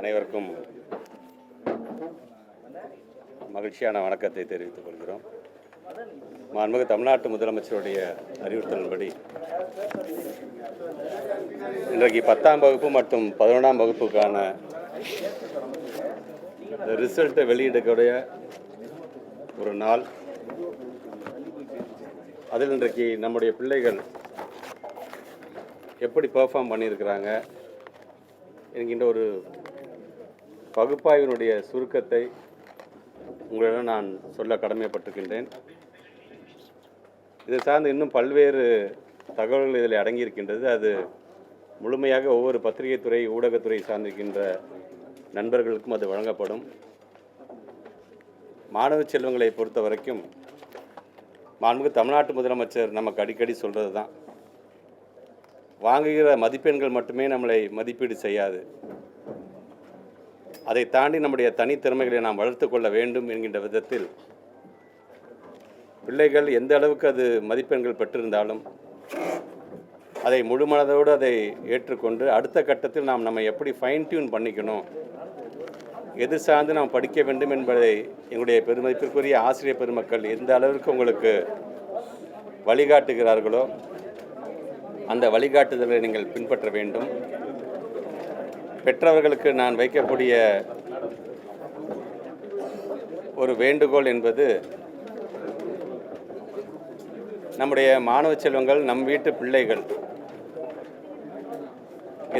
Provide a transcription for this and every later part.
அனைவருக்கும் மகிழ்ச்சியான வணக்கத்தை தெரிவித்துக் கொள்கிறோம். மாண்புமிகு தமிழ்நாட்டு முதலமைச்சருடைய அறிவுறுத்தலின்படி இன்றைக்கு பத்தாம் வகுப்பு மற்றும் பதினொன்றாம் வகுப்புக்கான ரிசல்ட்டை வெளியிடக்கூடிய ஒரு நாள். அதில் இன்றைக்கு நம்முடைய பிள்ளைகள் எப்படி பெர்ஃபார்ம் பண்ணியிருக்கிறாங்க? என்கின்ற ஒரு பகுப்பாய்வினுடைய சுருக்கத்தை உங்களிடம் நான் சொல்ல கடமைப்பட்டிருக்கின்றேன். இதை சார்ந்து இன்னும் பல்வேறு தகவல்கள் இதில் அடங்கியிருக்கின்றது. அது முழுமையாக ஒவ்வொரு பத்திரிகை துறை ஊடகத்துறை சார்ந்திருக்கின்ற நண்பர்களுக்கும் அது வழங்கப்படும். மாணவ செல்வங்களை பொறுத்த வரைக்கும் மாண்புக்கு தமிழ்நாட்டு முதலமைச்சர் நமக்கு அடிக்கடி சொல்கிறது தான் வாங்குகிற மதிப்பெண்கள் மட்டுமே நம்மளை மதிப்பீடு செய்யாது. அதை தாண்டி நம்முடைய தனித்திறமைகளை நாம் வளர்த்து கொள்ள வேண்டும் என்கின்ற விதத்தில் பிள்ளைகள் எந்த அளவுக்கு அது மதிப்பெண்கள் பெற்றிருந்தாலும் அதை முழுமனதோடு அதை ஏற்றுக்கொண்டு அடுத்த கட்டத்தில் நாம் நம்ம எப்படி ஃபைன் டியூன் பண்ணிக்கணும் எது சார்ந்து நாம் படிக்க வேண்டும் என்பதை எங்களுடைய பெருமதிப்பிற்குரிய ஆசிரியர் பெருமக்கள் எந்த அளவிற்கு உங்களுக்கு வழிகாட்டுகிறார்களோ அந்த வழிகாட்டுதலை நீங்கள் பின்பற்ற வேண்டும். பெற்றவர்களுக்கு நான் வைக்கக்கூடிய ஒரு வேண்டுகோள் என்பது நம்முடைய மாணவ செல்வங்கள் நம் வீட்டு பிள்ளைகள்.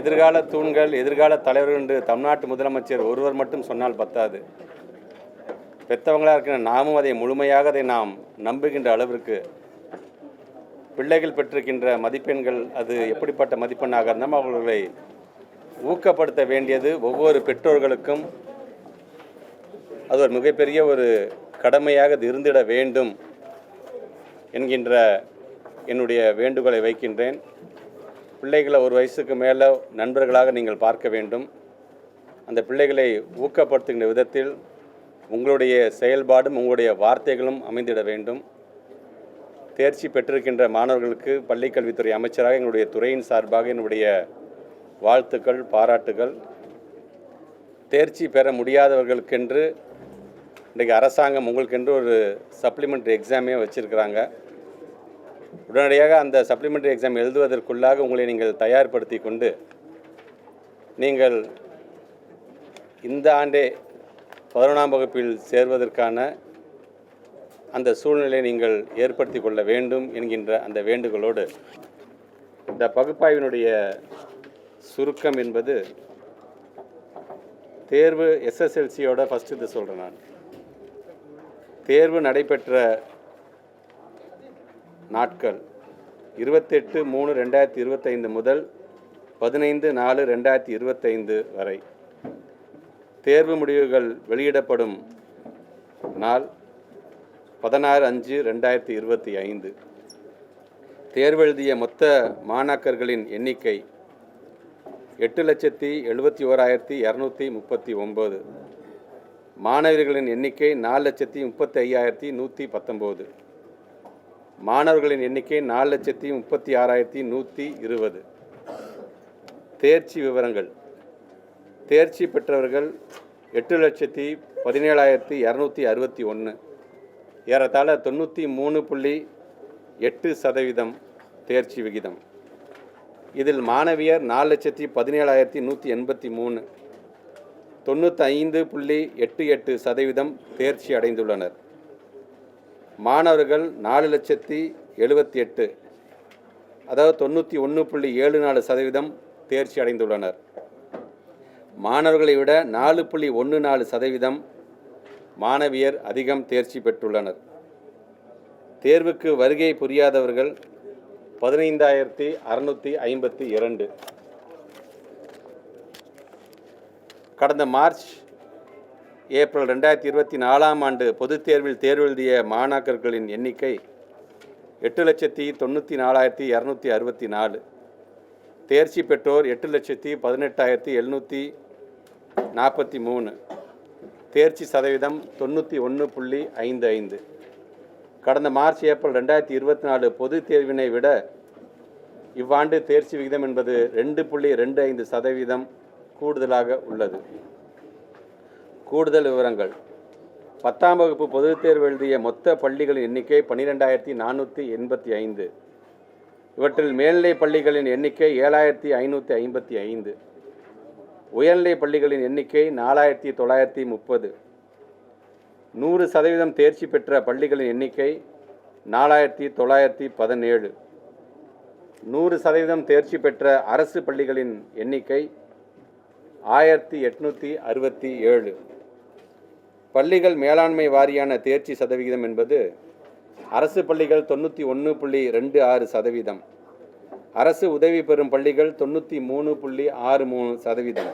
எதிர்கால தூண்கள் எதிர்கால தலைவர்கள் என்று தமிழ்நாட்டு முதலமைச்சர் ஒருவர் மட்டும் சொன்னால் பத்தாது. பெற்றவங்களாக இருக்கிற நாமும் அதை முழுமையாக அதை நாம் நம்புகின்ற அளவிற்கு பிள்ளைகள் பெற்றிருக்கின்ற மதிப்பெண்கள் அது எப்படிப்பட்ட மதிப்பெண்ணாக இருந்தாலும் அவர்களை ஊக்கப்படுத்த வேண்டியது ஒவ்வொரு பெற்றோர்களுக்கும். அது ஒரு மிகப்பெரிய ஒரு கடமையாக அது இருந்திட வேண்டும் என்கின்ற என்னுடைய வேண்டுகோளை வைக்கின்றேன். பிள்ளைகளை ஒரு வயசுக்கு மேலே நண்பர்களாக நீங்கள் பார்க்க வேண்டும். அந்த பிள்ளைகளை ஊக்கப்படுத்துகின்ற விதத்தில் உங்களுடைய செயல்பாடும் உங்களுடைய வார்த்தைகளும் அமைந்திட வேண்டும். தேர்ச்சி பெற்றிருக்கின்ற மாணவர்களுக்கு பள்ளிக்கல்வித்துறை அமைச்சராக எங்களுடைய துறையின் சார்பாக என்னுடைய வாழ்த்துக்கள் பாராட்டுகள். தேர்ச்சி பெற முடியாதவர்களுக்கென்று இன்றைக்கு அரசாங்கம் உங்களுக்கென்று ஒரு சப்ளிமெண்ட்ரி எக்ஸாமே வச்சுருக்கிறாங்க. உடனடியாக அந்த சப்ளிமெண்ட்ரி எக்ஸாம் எழுதுவதற்குள்ளாக உங்களை நீங்கள் தயார்படுத்தி கொண்டு நீங்கள் இந்த ஆண்டே பதினொன்றாம் வகுப்பில் சேர்வதற்கான அந்த சூழ்நிலையை நீங்கள் ஏற்படுத்தி கொள்ள வேண்டும் என்கின்ற அந்த வேண்டுகோளோடு இந்த பகுப்பாய்வினுடைய சுருக்கம் என்பது தேர்வு எஸ்எஸ்எல்சியோட ஃபஸ்ட்டு இது சொல்கிறேன் நான். தேர்வு நடைபெற்ற நாட்கள் இருபத்தெட்டு மூணு ரெண்டாயிரத்தி இருபத்தைந்து முதல் பதினைந்து நாலு ரெண்டாயிரத்தி இருபத்தைந்து வரை. தேர்வு முடிவுகள் வெளியிடப்படும் நாள் பதினாறு அஞ்சு ரெண்டாயிரத்தி இருபத்தி ஐந்து. தேர்வெழுதிய மொத்த மாணாக்கர்களின் எண்ணிக்கை எட்டு லட்சத்தி எழுபத்தி ஓராயிரத்தி இரநூத்தி முப்பத்தி ஒம்பது மாணவர்களின் எண்ணிக்கை நாலு லட்சத்தி முப்பத்தி ஐயாயிரத்தி நூற்றி பத்தொம்போது மாணவர்களின் எண்ணிக்கை நாலு லட்சத்தி முப்பத்தி ஆறாயிரத்தி நூற்றி இருபது. தேர்ச்சி விவரங்கள். தேர்ச்சி பெற்றவர்கள் எட்டு லட்சத்தி பதினேழாயிரத்தி இரநூத்தி அறுபத்தி ஒன்று ஏறத்தாழ தொண்ணூற்றி மூணு புள்ளி எட்டு சதவீதம் தேர்ச்சி விகிதம். இதில் மாணவியர் நாலு லட்சத்தி பதினேழாயிரத்தி நூற்றி எண்பத்தி மூணு. தொண்ணூற்றி ஐந்து புள்ளி எட்டு எட்டு சதவீதம் தேர்ச்சி அடைந்துள்ளனர். மாணவர்கள் நாலு லட்சத்தி எழுபத்தி எட்டு. அதாவது தொண்ணூற்றி ஒன்று புள்ளி ஏழு நாலு சதவீதம் தேர்ச்சி அடைந்துள்ளனர். மாணவர்களை விட நாலு புள்ளி ஒன்று நாலு சதவீதம் மாணவியர் அதிகம் தேர்ச்சி பெற்றுள்ளனர். தேர்வுக்கு வருகை புரியாதவர்கள் பதினைந்தாயிரத்தி அறுநூற்றி ஐம்பத்தி இரண்டு. கடந்த மார்ச் ஏப்ரல் ரெண்டாயிரத்தி இருபத்தி நாலாம் ஆண்டு பொதுத் தேர்வில் தேர்வெழுதிய மாணாக்கர்களின் எண்ணிக்கை எட்டு லட்சத்தி தொண்ணூற்றி நாலாயிரத்தி இரநூத்தி அறுபத்தி நாலு. தேர்ச்சி பெற்றோர் எட்டு லட்சத்தி பதினெட்டாயிரத்தி எழுநூற்றி நாற்பத்தி மூணு. தேர்ச்சி சதவீதம் தொண்ணூற்றி ஒன்று புள்ளி ஐந்து ஐந்து. கடந்த மார்ச் ஏப்ரல் ரெண்டாயிரத்தி இருபத்தி நாலு பொது தேர்வினை விட இவ்வாண்டு தேர்ச்சி விகிதம் என்பது ரெண்டு புள்ளி ரெண்டு ஐந்து சதவீதம் கூடுதலாக உள்ளது. கூடுதல் விவரங்கள். பத்தாம் வகுப்பு பொதுத் தேர்வு எழுதிய மொத்த பள்ளிகளின் எண்ணிக்கை பன்னிரெண்டாயிரத்தி நானூற்றி எண்பத்தி ஐந்து. இவற்றில் மேல்நிலை பள்ளிகளின் எண்ணிக்கை ஏழாயிரத்தி ஐநூற்றி ஐம்பத்தி ஐந்து. உயர்நிலை பள்ளிகளின் எண்ணிக்கை நாலாயிரத்தி தொள்ளாயிரத்தி முப்பது. நூறு சதவீதம் தேர்ச்சி பெற்ற பள்ளிகளின் எண்ணிக்கை நாலாயிரத்தி தொள்ளாயிரத்தி பதினேழு. நூறு சதவீதம் தேர்ச்சி பெற்ற அரசு பள்ளிகளின் எண்ணிக்கை ஆயிரத்தி எட்நூற்றி அறுபத்தி ஏழு. பள்ளிகள் மேலாண்மை வாரியான தேர்ச்சி சதவிகிதம் என்பது அரசு பள்ளிகள் தொண்ணூற்றி ஒன்று புள்ளி ரெண்டு ஆறு சதவீதம். அரசு உதவி பெறும் பள்ளிகள் தொண்ணூற்றி மூணு புள்ளி ஆறு மூணு சதவீதம்.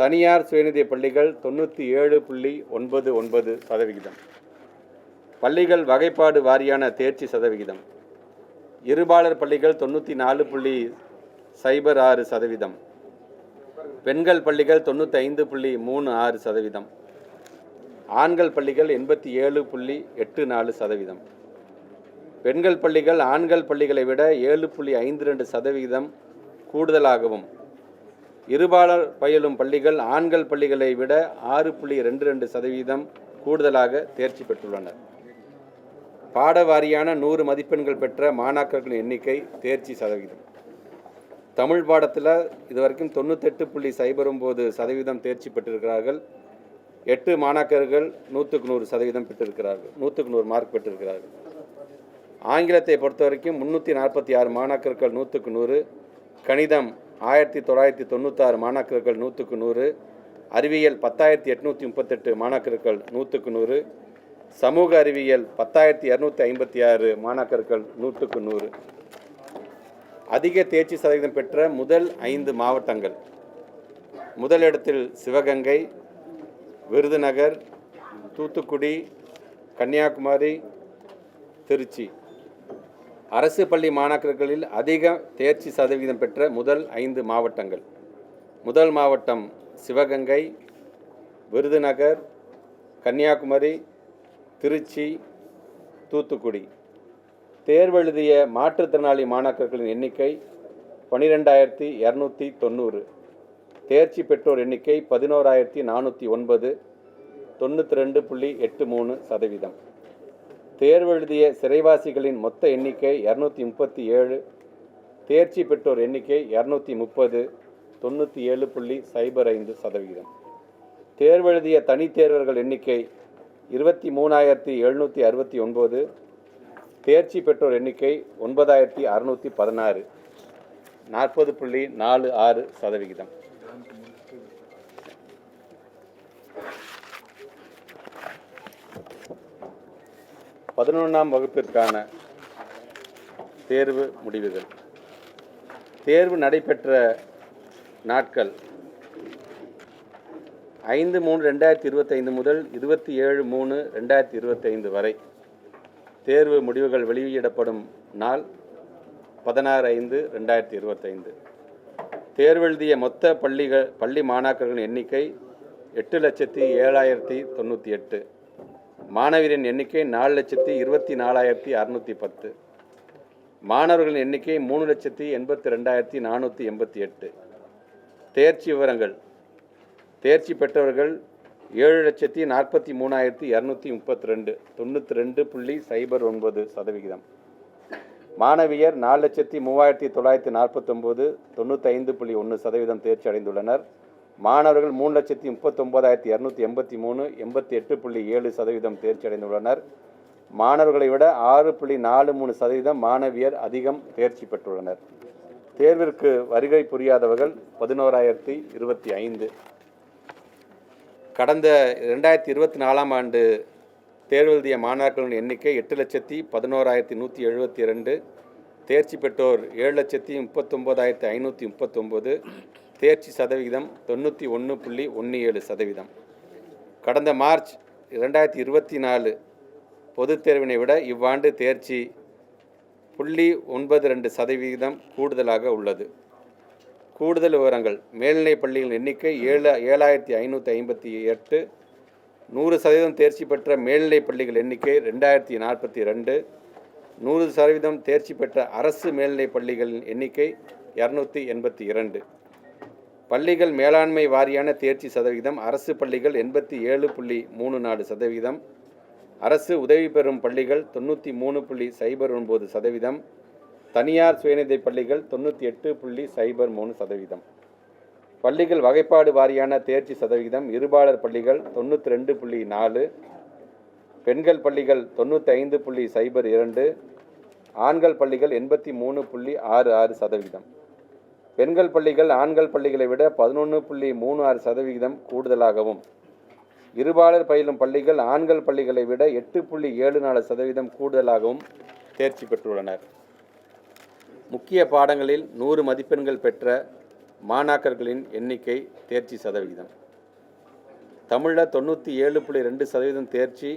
தனியார் சுயநிதி பள்ளிகள் தொண்ணூற்றி ஏழு புள்ளி ஒன்பது ஒன்பது சதவிகிதம். பள்ளிகள் வகைப்பாடு வாரியான தேர்ச்சி சதவிகிதம். இருபாலர் பள்ளிகள் தொண்ணூற்றி நாலு புள்ளி சைபர் ஆறு சதவீதம் பெண்கள் பள்ளிகள் தொண்ணூற்றி ஐந்து புள்ளி மூணு ஆறு சதவீதம் ஆண்கள் பள்ளிகள் எண்பத்தி ஏழு புள்ளி எட்டு நாலு சதவீதம் பெண்கள் பள்ளிகள் ஆண்கள் பள்ளிகளை விட ஏழு புள்ளி ஐந்து ரெண்டு சதவிகிதம் கூடுதலாகவும். இருபாலர் பயிலும் பள்ளிகள் ஆண்கள் பள்ளிகளை விட ஆறு புள்ளி ரெண்டு ரெண்டு சதவீதம் கூடுதலாக தேர்ச்சி பெற்றுள்ளனர். பாடவாரியான நூறு மதிப்பெண்கள் பெற்ற மாணாக்கர்களின் எண்ணிக்கை தேர்ச்சி சதவீதம் தமிழ் பாடத்தில் இதுவரைக்கும் தொண்ணூத்தெட்டு புள்ளி சைபர் ஒம்பது சதவீதம் தேர்ச்சி பெற்றிருக்கிறார்கள். எட்டு மாணாக்கர்கள் நூற்றுக்கு நூறு சதவீதம் பெற்றிருக்கிறார்கள். நூற்றுக்கு நூறு மார்க் பெற்றிருக்கிறார்கள். ஆங்கிலத்தை பொறுத்த வரைக்கும் முந்நூற்றி நாற்பத்தி ஆறு மாணாக்கர்கள் நூற்றுக்கு நூறு கணிதம் ஆயிரத்தி தொள்ளாயிரத்தி தொண்ணூற்றாறு மாணாக்கர்கள் நூற்றுக்கு நூறு அறிவியல் பத்தாயிரத்தி எட்நூற்றி முப்பத்தெட்டு மாணாக்கர்கள் நூற்றுக்கு நூறு சமூக அறிவியல் பத்தாயிரத்தி இரநூத்தி ஐம்பத்தி ஆறு மாணாக்கர்கள் நூற்றுக்கு நூறு. அதிக தேர்ச்சி சதவீதம் பெற்ற முதல் ஐந்து மாவட்டங்கள். முதலிடத்தில் சிவகங்கை விருதுநகர் தூத்துக்குடி கன்னியாகுமரி திருச்சி. அரசு பள்ளி மாணாக்கர்களில் அதிக தேர்ச்சி சதவீதம் பெற்ற முதல் ஐந்து மாவட்டங்கள். முதல் மாவட்டம் சிவகங்கை விருதுநகர் கன்னியாகுமரி திருச்சி தூத்துக்குடி. தேர்வெழுதிய மாற்றுத்திறனாளி மாணாக்கர்களின் எண்ணிக்கை பன்னிரெண்டாயிரத்தி இரநூத்தி தொண்ணூறு. தேர்ச்சி பெற்றோர் எண்ணிக்கை பதினோராயிரத்தி நானூற்றி ஒன்பது தொண்ணூற்றி ரெண்டு புள்ளி எட்டு மூணு சதவீதம். தேர்வெழுதிய சிறைவாசிகளின் மொத்த எண்ணிக்கை இரநூத்தி முப்பத்தி ஏழு. தேர்ச்சி பெற்றோர் எண்ணிக்கை இரநூத்தி முப்பது தொண்ணூற்றி ஏழு புள்ளி சைபர் ஐந்து சதவிகிதம் தேர்வெழுதிய தனித்தேர்வர்கள் எண்ணிக்கை இருபத்தி மூணாயிரத்தி எழுநூற்றி அறுபத்தி ஒன்பது. தேர்ச்சி பெற்றோர் எண்ணிக்கை ஒன்பதாயிரத்தி அறுநூற்றி பதினாறு. நாற்பது புள்ளி நாலு ஆறு சதவிகிதம் பதினொன்றாம் வகுப்பிற்கான தேர்வு முடிவுகள். தேர்வு நடைபெற்ற நாட்கள் ஐந்து மூணு ரெண்டாயிரத்தி இருபத்தைந்து முதல் இருபத்தி ஏழு மூணு ரெண்டாயிரத்தி இருபத்தைந்து வரை தேர்வு முடிவுகள் வெளியிடப்படும் நாள் பதினாறு ஐந்து ரெண்டாயிரத்தி இருபத்தைந்து. தேர்வெழுதிய மொத்த பள்ளிகள் பள்ளி மாணாக்கர்களின் எண்ணிக்கை எட்டு லட்சத்தி ஏழாயிரத்தி தொண்ணூற்றி எட்டு. மாணவியரின் எண்ணிக்கை நாலு லட்சத்தி இருபத்தி நாலாயிரத்தி அறநூற்றி பத்து. மாணவர்களின் எண்ணிக்கை மூணு லட்சத்தி எண்பத்தி ரெண்டாயிரத்தி நானூற்றி எண்பத்தி எட்டு. தேர்ச்சி விவரங்கள். தேர்ச்சி பெற்றவர்கள் ஏழு லட்சத்தி நாற்பத்தி மூணாயிரத்தி இரநூத்தி முப்பத்தி ரெண்டு தொண்ணூற்றி ரெண்டு புள்ளி சைபர் ஒன்பது சதவிகிதம். மாணவியர் நாலு லட்சத்தி மூவாயிரத்தி தொள்ளாயிரத்தி நாற்பத்தொம்போது. தொண்ணூத்தைந்து புள்ளி ஒன்று சதவீதம் தேர்ச்சி அடைந்துள்ளனர். மாணவர்கள் மூணு லட்சத்தி முப்பத்தொம்போதாயிரத்தி இரநூத்தி எண்பத்தி மூணு எண்பத்தி எட்டு புள்ளி ஏழு சதவீதம் தேர்ச்சி அடைந்துள்ளனர் மாணவர்களை விட ஆறு புள்ளி நாலு மூணு சதவீதம் மாணவியர் அதிகம் தேர்ச்சி பெற்றுள்ளனர் தேர்விற்கு வருகை புரியாதவர்கள் பதினோராயிரத்தி இருபத்தி ஐந்து. கடந்த ரெண்டாயிரத்தி இருபத்தி நாலாம் ஆண்டு தேர்வு எழுதிய எண்ணிக்கை எட்டு லட்சத்தி பதினோராயிரத்தி நூற்றி எழுபத்தி இரண்டு. தேர்ச்சி பெற்றோர் ஏழு லட்சத்தி முப்பத்தொம்போதாயிரத்தி ஐநூற்றி முப்பத்தொம்போது தேர்ச்சி சதவிகிதம் தொண்ணூற்றி ஒன்று புள்ளி ஒன்று ஏழு சதவீதம் கடந்த மார்ச் ரெண்டாயிரத்தி இருபத்தி நாலு பொதுத் தேர்வினை விட இவ்வாண்டு தேர்ச்சி புள்ளி ஒன்பது ரெண்டு சதவிகிதம் கூடுதலாக உள்ளது. கூடுதல் விவரங்கள் மேல்நிலைப் பள்ளிகளின் எண்ணிக்கை ஏழு ஏழாயிரத்தி ஐநூற்றி ஐம்பத்தி எட்டு. நூறு சதவீதம் தேர்ச்சி பெற்ற மேல்நிலைப் பள்ளிகள் எண்ணிக்கை ரெண்டாயிரத்தி நாற்பத்தி ரெண்டு. நூறு சதவீதம் தேர்ச்சி பெற்ற அரசு மேல்நிலைப் பள்ளிகளின் எண்ணிக்கை இரநூத்தி எண்பத்தி இரண்டு. பள்ளிகள் மேலாண்மை வாரியான தேர்ச்சி சதவிகிதம் அரசு பள்ளிகள் எண்பத்தி ஏழு புள்ளி மூணு நாலு சதவீதம் அரசு உதவி பெறும் பள்ளிகள் தொண்ணூற்றி மூணு புள்ளி சைபர் ஒன்பது சதவீதம் தனியார் சுயநிதி பள்ளிகள் தொண்ணூற்றி எட்டு புள்ளி சைபர் மூணு சதவீதம். பள்ளிகள் வகைப்பாடு வாரியான தேர்ச்சி சதவிகிதம் இருபாலர் பள்ளிகள் தொண்ணூற்றி ரெண்டு புள்ளி நாலு பெண்கள் பள்ளிகள் தொண்ணூற்றி ஐந்து புள்ளி சைபர் இரண்டு ஆண்கள் பள்ளிகள் எண்பத்தி மூணு புள்ளி ஆறு ஆறு சதவிகிதம் பெண்கள் பள்ளிகள் ஆண்கள் பள்ளிகளை விட பதினொன்று புள்ளி மூணு ஆறு சதவிகிதம் கூடுதலாகவும். இருபாலர் பயிலும் பள்ளிகள் ஆண்கள் பள்ளிகளை விட எட்டு புள்ளி ஏழு நாலு சதவீதம் கூடுதலாகவும் தேர்ச்சி பெற்றுள்ளனர். முக்கிய பாடங்களில் நூறு மதிப்பெண்கள் பெற்ற மாணாக்கர்களின் எண்ணிக்கை தேர்ச்சி சதவிகிதம். தமிழில் தொண்ணூற்றி ஏழு புள்ளி ரெண்டு சதவீதம் தேர்ச்சி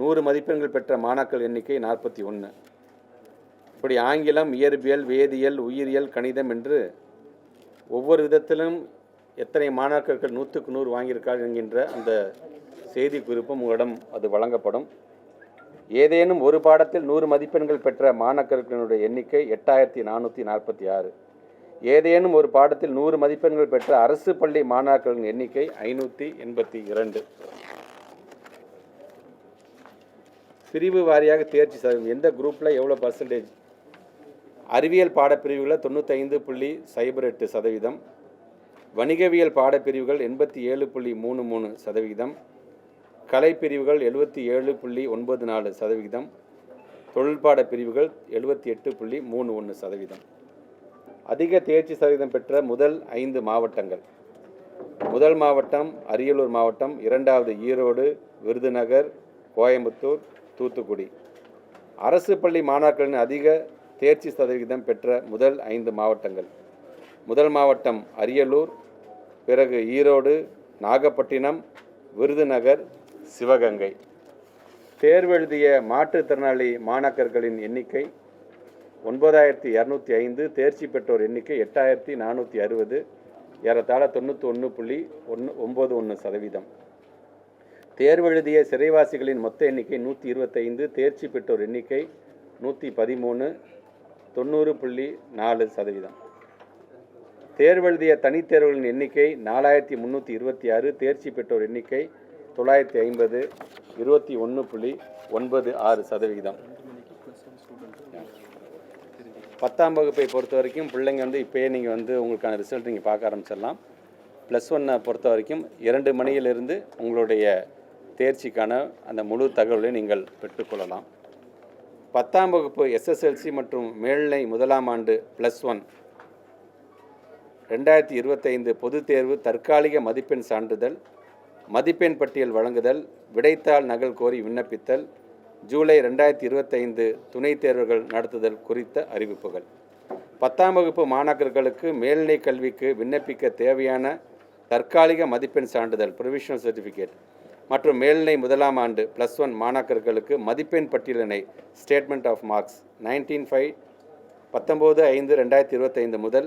நூறு மதிப்பெண்கள் பெற்ற மாணாக்கர் எண்ணிக்கை நாற்பத்தி ஒன்று இப்படி ஆங்கிலம் இயற்பியல் வேதியியல் உயிரியல் கணிதம் என்று ஒவ்வொரு விதத்திலும் எத்தனை மாணாக்கர்கள் நூற்றுக்கு நூறு வாங்கியிருக்கார் என்கின்ற அந்த செய்தி குறிப்பும் உங்களிடம் அது வழங்கப்படும். ஏதேனும் ஒரு பாடத்தில் நூறு மதிப்பெண்கள் பெற்ற மாணாக்கர்களுடைய எண்ணிக்கை எட்டாயிரத்தி நானூற்றி நாற்பத்தி ஆறு. ஏதேனும் ஒரு பாடத்தில் நூறு மதிப்பெண்கள் பெற்ற அரசு பள்ளி மாணாக்கர்களின் எண்ணிக்கை ஐநூற்றி எண்பத்தி இரண்டு. பிரிவு வாரியாக தேர்ச்சி சதவீதம். எந்த குரூப்பில் எவ்வளோ பர்சன்டேஜ் அறிவியல் பாடப்பிரிவுகளில் தொண்ணூத்தைந்து புள்ளி சைபர் எட்டு சதவீதம் வணிகவியல் பாடப்பிரிவுகள் எண்பத்தி ஏழு புள்ளி மூணு மூணு சதவிகிதம் கலைப்பிரிவுகள் எழுபத்தி ஏழு புள்ளி ஒன்பது நாலு சதவிகிதம் தொழில்பாட பிரிவுகள் எழுபத்தி எட்டு புள்ளி மூணு ஒன்று சதவீதம். அதிக தேர்ச்சி சதவீதம் பெற்ற முதல் ஐந்து மாவட்டங்கள். முதல் மாவட்டம் அரியலூர் மாவட்டம் இரண்டாவது ஈரோடு விருதுநகர் கோயம்புத்தூர் தூத்துக்குடி. அரசு பள்ளி மாணாக்கரின் அதிக தேர்ச்சி சதவிகிதம் பெற்ற முதல் ஐந்து மாவட்டங்கள். முதல் மாவட்டம் அரியலூர் பிறகு ஈரோடு நாகப்பட்டினம் விருதுநகர் சிவகங்கை. தேர்வெழுதிய மாற்றுத்திறனாளி மாணாக்கர்களின் எண்ணிக்கை ஒன்பதாயிரத்தி இரநூத்தி ஐந்து தேர்ச்சி பெற்றோர் எண்ணிக்கை எட்டாயிரத்தி நானூற்றி அறுபது ஏறத்தாழ தொண்ணூற்றி ஒன்று புள்ளி ஒன்று ஒம்பது ஒன்று சதவீதம். தேர்வெழுதிய சிறைவாசிகளின் மொத்த எண்ணிக்கை நூற்றி இருபத்தைந்து தேர்ச்சி பெற்றோர் எண்ணிக்கை நூற்றி பதிமூணு தொண்ணூறு புள்ளி நாலு சதவீதம். தேர்வெழுதிய தனித்தேர்வுகளின் எண்ணிக்கை நாலாயிரத்தி முந்நூற்றி இருபத்தி ஆறு தேர்ச்சி பெற்றோர் எண்ணிக்கை தொள்ளாயிரத்தி ஐம்பது இருபத்தி ஒன்று புள்ளி ஒன்பது ஆறு சதவிகிதம் பத்தாம் வகுப்பை பொறுத்த வரைக்கும் பிள்ளைங்க வந்து இப்போயே நீங்கள் வந்து உங்களுக்கான ரிசல்ட் நீங்கள் பார்க்க ஆரம்பிச்சிடலாம். ப்ளஸ் ஒன்னை பொறுத்த வரைக்கும் இரண்டு மணியிலிருந்து உங்களுடைய தேர்ச்சிக்கான அந்த முழு தகவலை நீங்கள் பெற்றுக்கொள்ளலாம். பத்தாம் வகுப்பு எஸ்எஸ்எல்சி மற்றும் மேல்நிலை முதலாம் ஆண்டு ப்ளஸ் ஒன் ரெண்டாயிரத்தி இருபத்தைந்து பொதுத் தேர்வு தற்காலிக மதிப்பெண் சான்றிதழ் மதிப்பெண் பட்டியல் வழங்குதல் விடைத்தாள் நகல் கோரி விண்ணப்பித்தல் ஜூலை ரெண்டாயிரத்தி இருபத்தைந்து துணைத் தேர்வுகள் நடத்துதல் குறித்த அறிவிப்புகள். பத்தாம் வகுப்பு மாணாக்கர்களுக்கு மேல்நிலை கல்விக்கு விண்ணப்பிக்க தேவையான தற்காலிக மதிப்பெண் சான்றிதழ் ப்ரொவிஷனல் சர்டிஃபிகேட் மற்றும் மேல்நிலை முதலாம் ஆண்டு ப்ளஸ் ஒன் மாணாக்கர்களுக்கு மதிப்பெண் பட்டியலினை statement of marks nineteen five பத்தொம்போது ஐந்து ரெண்டாயிரத்தி இருபத்தைந்து முதல்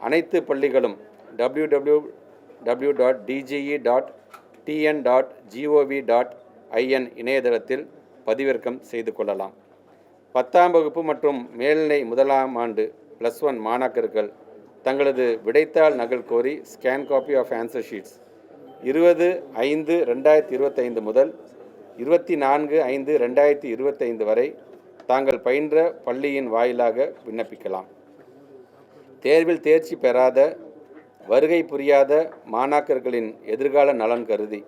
அனைத்து பள்ளிகளும் W W W dot DGE dot TN dot GOV dot IN இணையதளத்தில் பதிவிறக்கம் செய்து கொள்ளலாம். பத்தாம் வகுப்பு மற்றும் மேல்நிலை முதலாம் ஆண்டு ப்ளஸ் ஒன் மாணாக்கர்கள் தங்களது விடைத்தாள் நகல் கோரி scan copy of answer sheets இருபது ஐந்து ரெண்டாயிரத்தி இருபத்தைந்து முதல் இருபத்தி நான்கு ஐந்து ரெண்டாயிரத்தி இருபத்தைந்து வரை தாங்கள் பயின்ற பள்ளியின் வாயிலாக விண்ணப்பிக்கலாம். தேர்வில் தேர்ச்சி பெறாத வருகை புரியாத மாணாக்கர்களின் எதிர்கால நலன் கருதி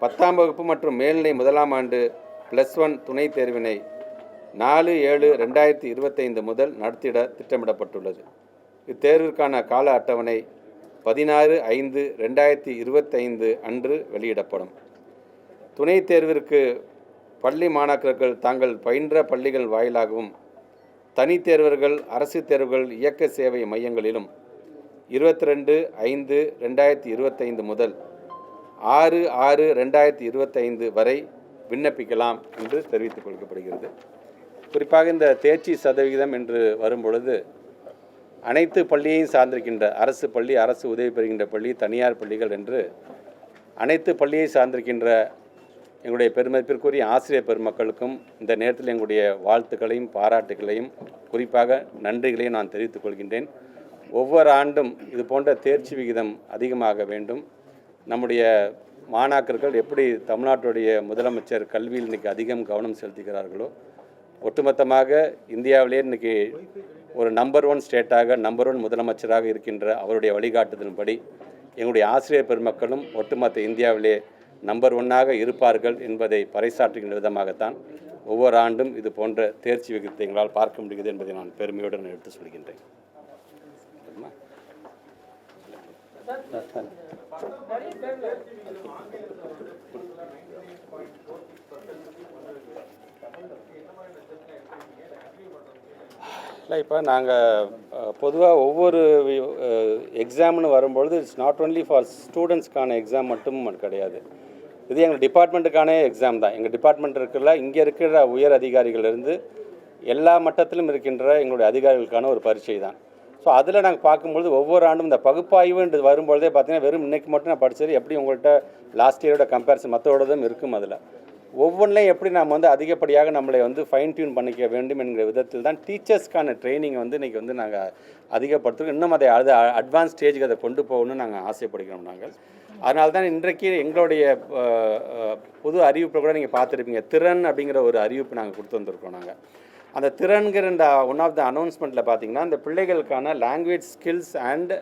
பத்தாம் வகுப்பு மற்றும் மேல்நிலை முதலாம் ஆண்டு ப்ளஸ் ஒன் துணைத் தேர்வினை நாலு ஏழு ரெண்டாயிரத்தி இருபத்தைந்து முதல் நடத்திட திட்டமிடப்பட்டுள்ளது. இத்தேர்விற்கான கால அட்டவணை பதினாறு ஐந்து ரெண்டாயிரத்தி இருபத்தைந்து அன்று வெளியிடப்படும். துணைத் தேர்விற்கு பள்ளி மாணாக்கர்கள் தாங்கள் பயின்ற பள்ளிகள் வாயிலாகவும் தனித் தேர்வர்கள் அரசு தேர்வுகள் இயக்க சேவை மையங்களிலும் இருபத்தி ரெண்டு ஐந்து ரெண்டாயிரத்தி இருபத்தைந்து முதல் ஆறு ஆறு ரெண்டாயிரத்தி இருபத்தைந்து வரை விண்ணப்பிக்கலாம் என்று தெரிவித்துக் கொள்ளப்படுகிறது குறிப்பாக இந்த தேர்ச்சி சதவிகிதம் என்று வரும்பொழுது அனைத்து பள்ளியையும் சார்ந்திருக்கின்ற அரசு பள்ளி அரசு உதவி பெறுகின்ற பள்ளி தனியார் பள்ளிகள் என்று அனைத்து பள்ளியை சார்ந்திருக்கின்ற எங்களுடைய பெருமதிப்பிற்குரிய ஆசிரியர் பெருமக்களுக்கும் இந்த நேரத்தில் எங்களுடைய வாழ்த்துக்களையும் பாராட்டுகளையும் குறிப்பாக நன்றிகளையும் நான் தெரிவித்துக் கொள்கின்றேன். ஒவ்வொரு ஆண்டும் இது போன்ற தேர்ச்சி விகிதம் அதிகமாக வேண்டும். நம்முடைய மாணாக்கர்கள் எப்படி தமிழ்நாட்டுடைய முதலமைச்சர் கல்வியில் இன்னைக்கு அதிகம் கவனம் செலுத்துகிறார்களோ ஒட்டுமொத்தமாக இந்தியாவிலே இன்னைக்கு ஒரு நம்பர் ஒன் ஸ்டேட்டாக நம்பர் ஒன் முதலமைச்சராக இருக்கின்ற அவருடைய வழிகாட்டுதலின்படி எங்களுடைய ஆசிரியர் பெருமக்களும் ஒட்டுமொத்த இந்தியாவிலே நம்பர் ஒன்னாக இருப்பார்கள் என்பதை பறைசாற்றுகின்ற விதமாகத்தான் ஒவ்வொரு ஆண்டும் இது போன்ற தேர்ச்சி விகிதத்தை எங்களால் பார்க்க முடிகிறது என்பதை நான் பெருமையுடன் எடுத்து சொல்கின்றேன். இல்லை இப்போ நாங்கள் பொதுவாக ஒவ்வொரு எக்ஸாம்னு வரும்பொழுது இட்ஸ் நாட் ஒன்லி ஃபார் ஸ்டூடெண்ட்ஸ்க்கான எக்ஸாம் மட்டும் கிடையாது. இது எங்கள் டிபார்ட்மெண்ட்டுக்கான எக்ஸாம் தான். எங்கள் டிபார்ட்மெண்ட் இருக்கிற இங்கே இருக்கிற உயர் அதிகாரிகளிலிருந்து எல்லா மட்டத்திலும் இருக்கின்ற எங்களுடைய அதிகாரிகளுக்கான ஒரு பரீட்சை தான். ஸோ அதில் நாங்கள் பார்க்கும்பொழுது ஒவ்வொரு ஆண்டும் இந்த பகுப்பாய்வுன்றது வரும்பொழுதே பார்த்தீங்கன்னா வெறும் இன்றைக்கி மட்டும் நான் படித்தது எப்படி உங்கள்கிட்ட லாஸ்ட் இயரோட கம்பேரிசன் மற்றோடதும் இருக்கும் அதில். ஒவ்வொன்றிலையும் எப்படி நாம் வந்து அதிகப்படியாக நம்மளை வந்து ஃபைன் டியூன் பண்ணிக்க வேண்டும் என்கிற விதத்தில் தான் டீச்சர்ஸ்க்கான ட்ரைனிங் வந்து இன்றைக்கி வந்து நாங்கள் அதிகப்படுத்துகிறோம் இன்னும் அதை அது அட்வான்ஸ் ஸ்டேஜுக்கு அதை கொண்டு போகணும்னு நாங்கள் ஆசைப்படுகிறோம் நாங்கள். அதனால தான் இன்றைக்கு எங்களுடைய புது அறிவிப்பை கூட நீங்கள் பார்த்துருப்பீங்க. திறன் அப்படிங்கிற ஒரு அறிவிப்பு நாங்கள் கொடுத்து வந்திருக்கோம் நாங்கள் அந்த திறன்கிற ஒன் ஆஃப் த அனௌன்ஸ்மெண்ட்டில் பார்த்தீங்கன்னா இந்த பிள்ளைகளுக்கான லாங்குவேஜ் ஸ்கில்ஸ் அண்ட்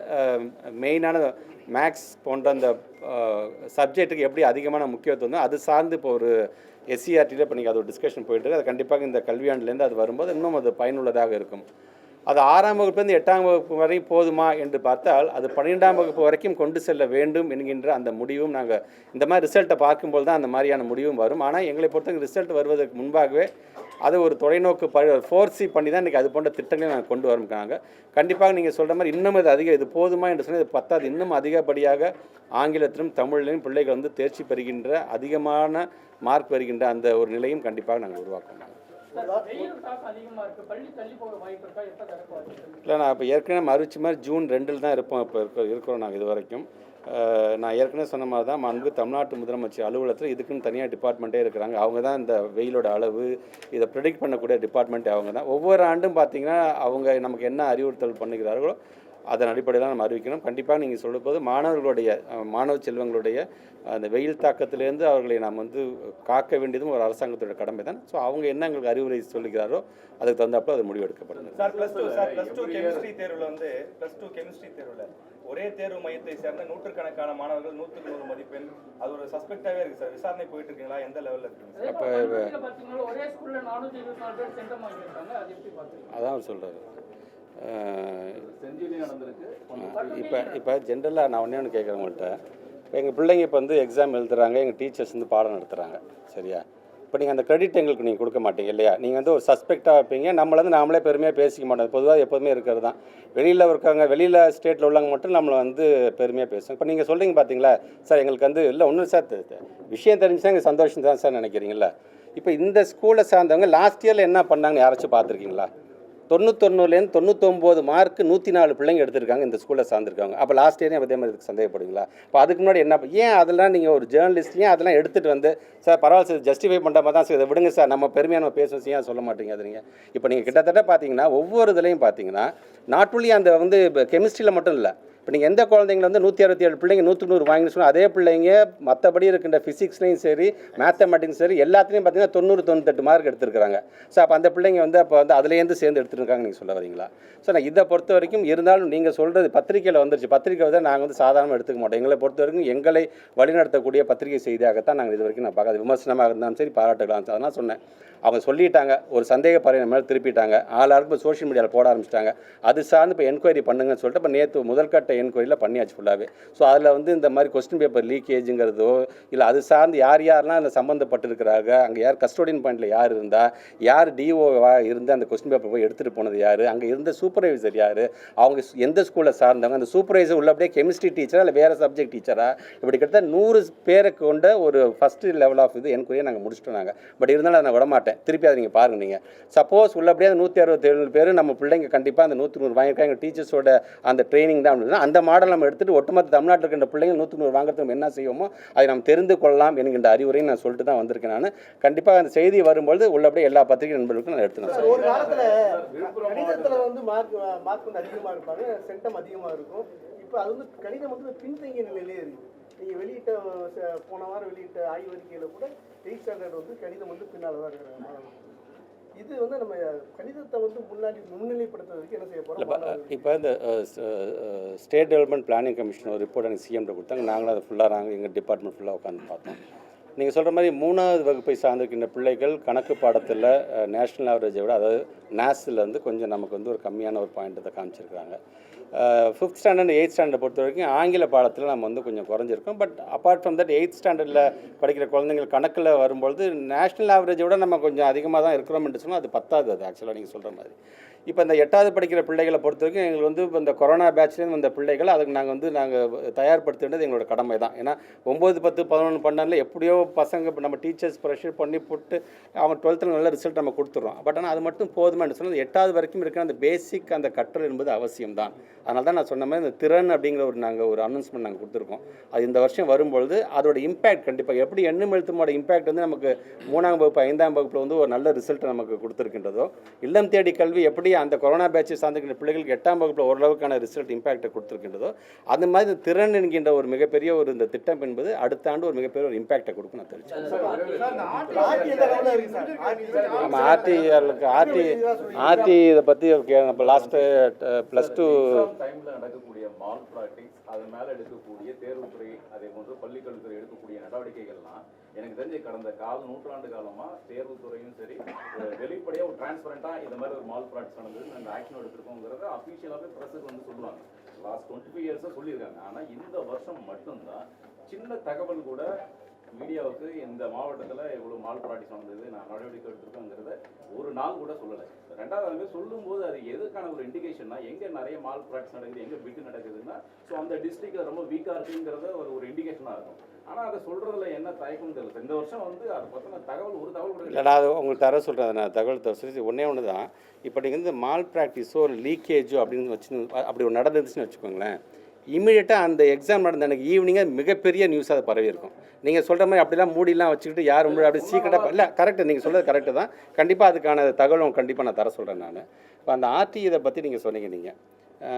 மெயினான மேக்ஸ் போன்ற அந்த uh, சப்ஜெக்ட்டுக்கு எப்படி அதிகமான முக்கியத்துவம் அது சார்ந்து இப்போ ஒரு எஸ்சிஆர்டியில் இப்போ நீங்கள் அது ஒரு டிஸ்கஷன் போயிட்டுருக்கு அது கண்டிப்பாக இந்த கல்வியாண்டுலேருந்து அது வரும்போது இன்னும் அது பயனுள்ளதாக இருக்கும். அது ஆறாம் வகுப்புலேருந்து எட்டாம் வகுப்பு வரை போதுமா என்று பார்த்தால் அது பன்னிரெண்டாம் வகுப்பு வரைக்கும் கொண்டு செல்ல வேண்டும் என்கின்ற அந்த முடிவும் நாங்கள் இந்த மாதிரி ரிசல்ட்டை பார்க்கும்போது தான் அந்த மாதிரியான முடிவும் வரும். ஆனால் எங்களை பொறுத்தவரைக்கும் ரிசல்ட் வருவதற்கு முன்பாகவே அது ஒரு தொலைநோக்கு ப ஃபோர்ஸி பண்ணி தான் இன்றைக்கி அது போன்ற திட்டங்களை நாங்கள் கொண்டு வரோம்க்காங்க கண்டிப்பாக நீங்கள் சொல்கிற மாதிரி இன்னும் இது அதிகம் இது போதுமா என்று சொன்னால் இது பத்தாது. இன்னும் அதிகப்படியாக ஆங்கிலத்திலும் தமிழிலும் பிள்ளைகள் வந்து தேர்ச்சி பெறுகின்ற அதிகமான மார்க் பெறுகின்ற அந்த ஒரு நிலையும் கண்டிப்பாக நாங்கள் உருவாக்கணும் இல்லை நான் இப்போ ஏற்கனவே அறிவிச்ச மாதிரி ஜூன் ரெண்டில் தான் இருப்போம் இப்போ இருக்க இருக்கிறோம் நாங்கள் இது வரைக்கும். நான் ஏற்கனவே சொன்ன மாதிரி தான் அன்பு தமிழ்நாட்டு முதலமைச்சர் அலுவலகத்தில் இதுக்குன்னு தனியாக டிபார்ட்மெண்ட்டே இருக்கிறாங்க. அவங்க தான் இந்த வெயிலோட அளவு இதை ப்ரிடிக்ட் பண்ணக்கூடிய டிபார்ட்மெண்ட் அவங்க தான். ஒவ்வொரு ஆண்டும் பார்த்தீங்கன்னா அவங்க நமக்கு என்ன அறிவுறுத்தல் பண்ணுகிறார்களோ அதன் அடிப்படையில் நம்ம அறிவிக்கணும். கண்டிப்பாக நீங்கள் சொல்லும்போது மாணவர்களுடைய மாணவ செல்வங்களுடைய அந்த வெயில் தாக்கத்திலேருந்து அவர்களை நாம் வந்து காக்க வேண்டியதும் ஒரு அரசாங்கத்தோட கடமை தான். ஸோ அவங்க என்ன எங்களுக்கு அறிவுரை சொல்லுகிறாரோ அதுக்கு தகுந்தாப்புல அது முடிவெடுக்கப்படும் sir plus two sir plus two chemistry தேர்வில் வந்து ப்ளஸ் டூ கெமிஸ்ட்ரி தேர்வில் ஒரே தேர்வு மையத்தை சேர்ந்த நூற்றுக்கணக்கான மாணவர்கள் நூற்றுக்கு நூறு மதிப்பெண். அது ஒரு சஸ்பெக்டாவே இருக்கு சார் விசாரணை போயிட்டு இருக்கீங்களா? எந்த லெவல்ல இருக்குங்க? அப்ப அதான் சொல்கிறாரு இப்போ இப்போ ஜென்ரலாக நான் ஒன்றே ஒன்று கேட்குறேன் உங்கள்கிட்ட இப்போ எங்கள் பிள்ளைங்க இப்போ வந்து எக்ஸாம் எழுதுறாங்க எங்கள் டீச்சர்ஸ் வந்து பாடம் நடத்துகிறாங்க சரியா? இப்போ நீங்கள் அந்த கிரெடிட் எங்களுக்கு நீங்கள் கொடுக்க மாட்டீங்க இல்லையா? நீங்கள் வந்து ஒரு சஸ்பெக்டாக வைப்பீங்க நம்மளை வந்து நாமளே பெருமையாக பேசிக்க மாட்டோம். பொதுவாக எப்போதுமே இருக்கிறது தான். வெளியில் இருக்காங்க வெளியில் ஸ்டேட்டில் உள்ளவங்க மட்டும் நம்மளை வந்து பெருமையாக பேசுவோம் இப்போ நீங்கள் சொல்கிறீங்க பார்த்தீங்களா? சார் எங்களுக்கு வந்து இல்லை ஒன்றும் சார் விஷயம் தெரிஞ்சுதான் எங்கள் சந்தோஷம் தான் சார் நினைக்கிறீங்களா இப்போ இந்த ஸ்கூலை சார்ந்தவங்க லாஸ்ட் இயரில் என்ன பண்ணாங்கன்னு யாராச்சும் பார்த்துருக்கீங்களா? தொண்ணூத்தொன்னுலேருந்து தொண்ணூத்தொம்பது மார்க் நூற்றி நாலு பிள்ளைங்க எடுத்திருக்காங்க இந்த ஸ்கூலில் சார்ந்திருக்காங்க அப்போ லாஸ்ட் இயரையும் அதே மாதிரி இதுக்கு சந்தேகப்படுவீங்களா இப்போ அதுக்கு முன்னாடி என்ன ஏன் அதெல்லாம் நீங்கள் ஒரு ஜேர்னலிஸ்ட் ஏன் அதெல்லாம் எடுத்துகிட்டு வந்து சார் பரவாயில்ல சார் ஜஸ்டிஃபை பண்ணுற மாதிரி தான் சார் இதை விடுங்க சார் நம்ம பெருமையாக நம்ம பேசுவோம் ஏன் சொல்ல மாட்டீங்க அது நீங்கள் இப்போ நீங்கள் கிட்டத்தட்ட பார்த்தீங்கன்னா ஒவ்வொரு இதுலையும் பார்த்தீங்கன்னா நாட் ஒன்லி அந்த வந்து கெமிஸ்ட்ரியில் மட்டும் இல்லை இப்போ நீங்கள் எந்த குழந்தைங்கள வந்து நூற்றி அறுபத்தி ஏழு பிள்ளைங்க நூற்றி நூறு வாங்கினு சொன்னால் அதே பிள்ளைங்க மற்றபடி இருக்கின்ற ஃபிசிக்ஸ்லையும் சரி மேத்தமெட்டிக்ஸ் சரி எல்லாத்துலேயும் பார்த்தீங்கன்னா தொண்ணூறு தொண்ணூத்தெட்டு மார்க் எடுத்துருக்காங்க ஸோ அப்போ அந்த பிள்ளைங்க வந்து அப்போ வந்து அதுலேருந்து சேர்ந்து எடுத்துருக்காங்க நீங்கள் சொல்ல வரீங்களா? ஸோ நான் இதை பொறுத்த வரைக்கும் இருந்தாலும் நீங்கள் சொல்கிறது பத்திரிக்கையில் வந்துருச்சு. பத்திரிக்கை வந்து நாங்கள் வந்து சாதாரணமாக எடுத்துக்க மாட்டோம். எங்களை பொறுத்த வரைக்கும் எங்களை வழிநடத்தக்கூடிய பத்திரிகை செய்தியாகத்தான் நாங்கள் இது வரைக்கும் நான் பார்க்காது விமர்சனமாக இருந்தாலும் சரி பாராட்டுக்கலாம் அதெல்லாம் சொன்னேன். அவங்க சொல்லிட்டாங்க ஒரு சந்தேக பறவை மேலே திருப்பிட்டாங்க. ஆளாருக்கு இப்போ சோஷியல் மீடியாவில் போட ஆரம்பிச்சிட்டாங்க. அது சார்ந்து இப்போ என்கொயரி பண்ணுங்கன்னு சொல்லிட்டு இப்போ நேற்று முதல்கட்ட என்கொயரியில் பண்ணியாச்சு ஃபுல்லாகவே ஸோ அதில் வந்து இந்த மாதிரி கொஸ்டின் பேப்பர் லீக்கேஜுங்கிறதோ இல்லை அது சார்ந்து யார் யாரெல்லாம் அதில் சம்மந்தப்பட்டிருக்கிறாங்க அங்கே யார் கஸ்டோடியன் பாயிண்டில் யார் இருந்தால் யார் டிஓவாக இருந்து அந்த கொஸ்டின் பேப்பர் போய் எடுத்துகிட்டு போனது யார் அங்கே இருந்த சூப்பர்வைசர் யார் அவங்க எந்த ஸ்கூலில் சார்ந்தவங்க அந்த சூப்பர்வைசர் உள்ளபடியே கெமிஸ்ட்ரி டீச்சரா இல்லை வேறு சப்ஜெக்ட் டீச்சராக இப்படி கிட்டத்தட்ட நூறு பேரை கொண்ட ஒரு ஃபஸ்ட்டு லெவல் ஆஃப் இது என்கொயரியை நாங்கள் முடிச்சிட்டோம் நாங்கள் பட் இருந்தாலும் அதை நான் விட மாட்டேன் திருப்பி அதை நீங்கள் பாருங்கள் நீங்கள் சப்போஸ் உள்ளபடியே அந்த நூற்றி அறுபத்தேழு பேர் நம்ம பிள்ளைங்க கண்டிப்பாக அந்த நூற்றி நூறு வாங்கியிருக்காங்க. டீச்சர்ஸோட அந்த ட்ரைனிங் தான் அப்படின்னா அந்த மாடல் நம்ம எடுத்துகிட்டு ஒட்டுமொத்த தமிழ்நாட்டில் இருக்கின்ற பிள்ளைங்க நூற்றுக்கு நூறு வாங்குறதுக்கு என்ன செய்வோமோ அதை நாம் தெரிந்து கொள்ளலாம் என்கின்ற அறிவுரையும் நான் சொல்லிட்டு தான் வந்திருக்கேன் நான். கண்டிப்பாக அந்த செய்தி வரும்பொழுது உள்ளபடியே எல்லா பத்திரிகை நண்பர்களுக்கும் நான் எடுத்து நான் சார், ஒரு காலத்துல கணிதத்துல வந்து மார்க் மார்க் வந்து அதிகமா இருப்பாங்க சென்டம் அதிகமா இருக்கும். இப்போ அது வந்து கணிதம் வந்து பின்தங்கிய நிலையிலே இருக்கு. நீங்க வெளியிட்ட ச- போன வாரம் வெளியிட்ட ஆய்வறிக்கையில கூட எயிட் ஸ்டாண்டர்ட் வந்து கணிதம் வந்து பின்னால தான் இருக்கிறாங்க. இது வந்து நம்ம கணிதத்தை வந்து முன்னாடி முன்னிலைப்படுத்துறதுக்கு என்ன செய்ய மாணவர்கள் இப்போ இந்த ஸ்டேட் டெவலப்மெண்ட் பிளானிங் கமிஷன் ஒரு ரிப்போர்ட் எனக்கு சிஎம்கிட்ட கொடுத்தாங்க. நாங்களும் அதை ஃபுல்லாக நாங்கள் எங்கள் டிபார்ட்மெண்ட் ஃபுல்லாக உட்காந்து பார்த்தோம். நீங்கள் சொல்கிற மாதிரி மூணாவது வகுப்பை சார்ந்திருக்கின்ற பிள்ளைகள் கணக்கு பாடத்தில் நேஷ்னல் ஆவரேஜை விட அதாவது நேஸில் வந்து கொஞ்சம் நமக்கு வந்து ஒரு கம்மியான ஒரு பாயிண்ட்டை காமிச்சிருக்காங்க ஃபிஃப்த் ஸ்டாண்டர்ட் எயித் ஸ்டாண்டர்ட் பொறுத்த வரைக்கும் ஆங்கில பாடத்தில் நம்ம வந்து கொஞ்சம் குறைஞ்சிருக்கோம். But apart from that eighth ஸ்டாண்டர்டில் படிக்கிற குழந்தைங்கள் கணக்கில் வரும்பொழுது நேஷ்னல் ஆவரேஜை விட நம்ம கொஞ்சம் அதிகமாக தான் இருக்கிறோம்னு சொன்னால் அது பத்தாது அது ஆக்சுவலாக நீங்கள் சொல்கிற மாதிரி. இப்போ இந்த எட்டாவது படிக்கிற பிள்ளைகளை பொறுத்த வரைக்கும் எங்களுக்கு வந்து இப்போ இந்த கொரோனா பேட்ச்லேருந்து வந்த பிள்ளைகள் அதுக்கு நாங்கள் வந்து நாங்கள் தயார்படுத்துறது எங்களோட கடமை தான். ஏன்னா ஒம்பது பத்து பதினொன்று பன்னெண்டில் எப்படியோ பசங்க நம்ம டீச்சர்ஸ் ப்ரெஷர் பண்ணி போட்டு அவன் டுவெல்த்தில் நல்ல ரிசல்ட் நம்ம கொடுத்துட்றோம். பட் ஆனால் அது மட்டும் போதுமான்னு சொன்னால் எட்டாவது வரைக்கும் இருக்கிற அந்த பேசிக் அந்த கற்றல் என்பது அவசியம் தான். அதனால தான் நான் சொன்ன மாதிரி இந்த திறன் அப்படிங்கிற ஒரு நாங்கள் ஒரு அனௌன்ஸ்மெண்ட் நாங்கள் கொடுத்துருக்கோம். அது இந்த வருஷம் வரும்பொழுது அதோட இம்பேக்ட் கண்டிப்பாக எப்படி எண்ணும் எழுத்துமோட இம்பேக்ட் வந்து நமக்கு மூணாம் வகுப்பு ஐந்தாம் வகுப்பில் வந்து ஒரு நல்ல ரிசல்ட் நமக்கு கொடுத்துருக்கின்றதோ இல்லம் தேடி கல்வி எப்படி அந்த கொரோனா பேட்சை சார்ந்திருக்கிற பிள்ளைகளுக்கு எட்டாம் வகுப்பில் ஓரளவுக்கான ரிசல்ட் இம்பேக்டை கொடுத்துருக்கின்றதோ அந்த மாதிரி இந்த திறன் என்கின்ற ஒரு மிகப்பெரிய ஒரு இந்த திட்டம் என்பது அடுத்த ஆண்டு ஒரு மிகப்பெரிய ஒரு இம்பேக்டை கொடுக்கும் நான் தெரிவிச்சேன் ஆர்டி எந்த லெவலில் இருக்கு சார். ஆர்டி நம்ம ஆர்டி ஆர்டி இதை பற்றி இப்போ லாஸ்ட்டு ப்ளஸ் டூ டைம்ல நடக்கக்கூடிய மால் ப்ராக்டிஸ் அது மேல எடுக்கக்கூடிய தேர்வுத்துறை அதே போன்று பள்ளிக்கல்வித்துறை எடுக்கக்கூடிய நடவடிக்கைகள்லாம் எனக்கு தெரிஞ்சு கடந்த கால நூற்றாண்டு காலமா தேர்வுத்துறையும் சரி வெளிப்படையாக வெளிப்படையா ஒரு டிரான்ஸ்பரண்டா இந்த மாதிரி ஒரு மால் ப்ராக்டிஸ் நடந்தது நாங்கள் ஆக்ஷன் எடுத்திருக்கோங்கிறத அஃபீஷியலாகவே ப்ரெஸ்ஸுக்கு வந்து சொல்லுவாங்க. லாஸ்ட் டுவெண்ட்டி ஃபைவ் இயர்ஸாக சொல்லியிருக்காங்க. ஆனா இந்த வருஷம் மட்டும்தான் சின்ன தகவல் கூட மீடியாவுக்கு இந்த மாவட்டத்தில் எவ்வளோ மால் ப்ராக்டிஸ் நடந்தது நான் நடவடிக்கை எடுத்திருக்கோங்கிறத ஒரு நாள் கூட சொல்லலை. ரெண்டாவது அதுமாதிரி சொல்லும்போது அது எதுக்கான ஒரு இண்டிகேஷன்னா எங்கே நிறைய மால் ப்ராக்டிஸ் நடக்குது எங்கே பிட்டு நடக்குதுன்னா ஸோ அந்த டிஸ்ட்ரிக்டில் ரொம்ப வீக்காக இருக்குங்கிறத ஒரு ஒரு இண்டிகேஷனாக இருக்கும். ஆனால் அதை சொல்கிறதுல என்ன தயக்கம் தெரியல இந்த வருஷம் வந்து அதை பற்றின தகவல் ஒரு தகவல் கூட இல்லை நான் அது உங்களுக்கு தர சொல்கிறேன் நான் தகவல் தர சொல்லி ஒன்றே ஒன்று தான் இப்போ நீங்கள் வந்து மால் ப்ராக்டிஸோ ஒரு லீக்கேஜோ அப்படின்னு வச்சு அப்படி ஒரு நடந்துச்சுன்னு வச்சுக்கோங்களேன். இமீடியட்டாக அந்த எக்ஸாம் நடந்த எனக்கு ஈவினிங்காக மிகப்பெரிய நியூஸாக அது பரவி இருக்கும் நீங்கள் சொல்கிற மாதிரி அப்படிலாம் மூடிலாம் வச்சுக்கிட்டு யாரும் முடி அப்படி சீக்கிரட்டாக இல்லை கரெக்டு நீங்கள் சொல்கிறது கரெக்டு தான். கண்டிப்பாக அதுக்கான தகவலும் கண்டிப்பாக நான் தர சொல்கிறேன் நான். இப்போ அந்த ஆர்டி இதை பற்றி நீங்கள் சொன்னீங்க நீங்கள்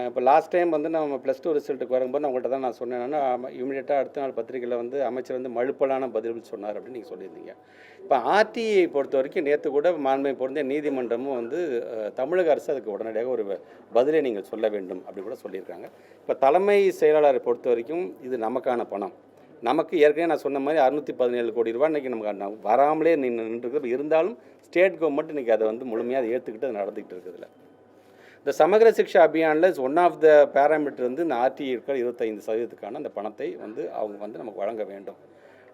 இப்போ லாஸ்ட் டைம் வந்து நம்ம ப்ளஸ் டூ ரிசல்ட்டுக்கு வரும்போது நான் உங்கள்கிட்ட தான் நான் சொன்னேன்னா இமீடியட்டாக அடுத்த நாள் பத்திரிக்கையில் வந்து அமைச்சர் வந்து மழுப்பலான பதில் சொன்னார் அப்படின்னு நீங்கள் சொல்லியிருந்தீங்க. இப்போ ஆர்டிஐ பொறுத்த வரைக்கும் நேற்று கூட மாண்பை பொருந்திய நீதிமன்றமும் வந்து தமிழக அரசு அதுக்கு உடனடியாக ஒரு பதிலை நீங்கள் சொல்ல வேண்டும் அப்படி கூட சொல்லியிருக்காங்க. இப்போ தலைமை செயலாளரை பொறுத்த வரைக்கும் இது நமக்கான பணம். நமக்கு ஏற்கனவே நான் சொன்ன மாதிரி அறுநூற்றி பதினேழு கோடி ரூபா இன்றைக்கி நமக்கு ந- வராமலே நின்று நின்றுருக்கு இருந்தாலும் ஸ்டேட் கவர்மெண்ட் இன்றைக்கி அதை வந்து முழுமையாக அதை ஏற்றுக்கிட்டு அது நடந்துக்கிட்டு இருக்குதுல்ல இந்த சமகர சிக்ஷா அபியானில் ஒன் ஆஃப் த பேராமீட்டர் வந்து இந்த ஆர்டிஐ இருக்கிற இருபத்தைந்து சதவீதத்துக்கான அந்த பணத்தை வந்து அவங்க வந்து நமக்கு வழங்க வேண்டும்.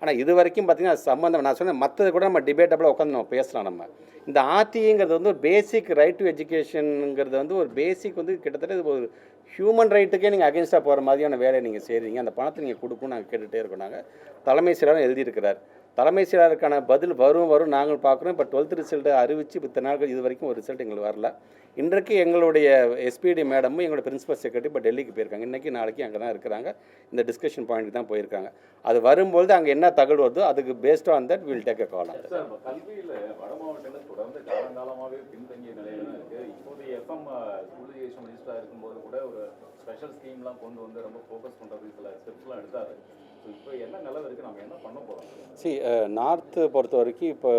ஆனால் இது வரைக்கும் பார்த்தீங்கன்னா சம்மந்தம் நான் சொன்னேன் மற்றது கூட நம்ம டிபேட்டபிளாக உட்காந்து நம்ம பேசலாம் நம்ம. இந்த ஆர்டிஐங்கிறது வந்து ஒரு பேசிக் ரைட் டு எஜுகேஷனுங்கிறது வந்து ஒரு பேசிக் வந்து கிட்டத்தட்ட ஒரு ஹியூமன் ரைட்டுக்கே நீங்கள் அகேன்ஸ்டாக போகிற மாதிரியான வேலையை நீங்கள் செய்கிறீங்க அந்த பணத்தை நீங்கள் கொடுக்கணும் நாங்கள் கேட்டுகிட்டே இருக்கோம் நாங்கள் தலைமை செயலாளர் எழுதியிருக்கிறார். தலைமை செயலாளருக்கான பதில் வரும் வரும் நாங்கள் பார்க்குறோம். இப்போ டுவெல்த் ரிசல்ட்டை அறிவித்து இத்தனை நாட்கள் இது வரைக்கும் ஒரு ரிசல்ட் எங்களுக்கு வரல. இன்றைக்கு எங்களுடைய எஸ்பிடி மேடமும் எங்களோட பிரின்சிபல் செக்ரட்டரி இப்போ டெல்லிக்கு போயிருக்காங்க. இன்றைக்கி நாளைக்கு அங்கே தான் இருக்கிறாங்க. இந்த டிஸ்கஷன் பாயிண்ட்டு தான் போயிருக்காங்க. அது வரும்பொழுது அங்கே என்ன தகவல் வருதோ அதுக்கு based on that will take a call sir வட மாவட்டங்கள் தொடர்ந்து காலங்காலமாகவே பின்தங்கிய நிலையில் இருக்குது இப்போதைய எஃப்எம் ஸ்கூல் இருக்கும்போது கூட ஒரு ஸ்பெஷல் ஸ்கீம்லாம் கொண்டு வந்து ரொம்ப ஃபோக்கஸ் பண்ணுறது சில ஸ்டெப்ஸ்லாம் எடுத்தாரு. இப்போ என்ன நிலவு நம்ம என்ன பண்ண போறோம்? சி நார்த்து பொறுத்த வரைக்கும் இப்போ